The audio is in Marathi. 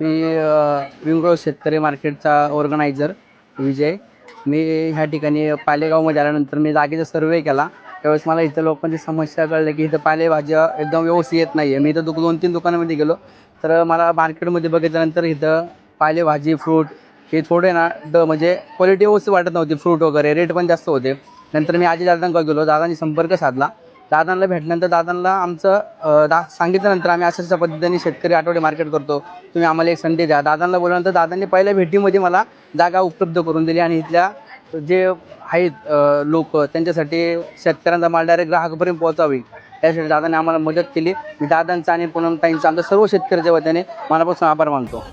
मी विंगो शेतकरी मार्केटचा ऑर्गनायझर विजय. मी ह्या ठिकाणी पालेगावमध्ये आल्यानंतर मी जागेचा सर्वे केला. त्यावेळेस मला इथं लोकांची समस्या कळल्या की इथं पालेभाज्या एकदम व्यवस्थित येत नाही आहे मी इथं दु दोन तीन दुकानामध्ये गेलो. तर मला मार्केटमध्ये बघितल्यानंतर इथं पालेभाजी फ्रूट हे थोडे ना ड म्हणजे क्वालिटी व्यवस्थित वाटत नव्हती. फ्रूट वगैरे रेट पण जास्त होते. नंतर मी आजी दादांकडे गेलो. दादांनी संपर्क साधला. दादांना भेटल्यानंतर दादांना आमचं दा सांगितल्यानंतर आम्ही अशा अशा पद्धतीने शेतकरी आठवडे मार्केट करतो. तुम्ही आम्हाला एक संधी द्या. दादांना बोलल्यानंतर दादांनी पहिल्या भेटीमध्ये मला जागा उपलब्ध करून दिली आणि इथल्या जे आहेत लोक त्यांच्यासाठी शेतकऱ्यांचा माल डायरेक्ट ग्राहकापर्यंत पोहोचावी. त्यासाठी दादाने आम्हाला मदत केली. मी दादांचा आणि पूनम आमचा सर्व शेतकऱ्याच्या वतीने मनापासून आभार मानतो.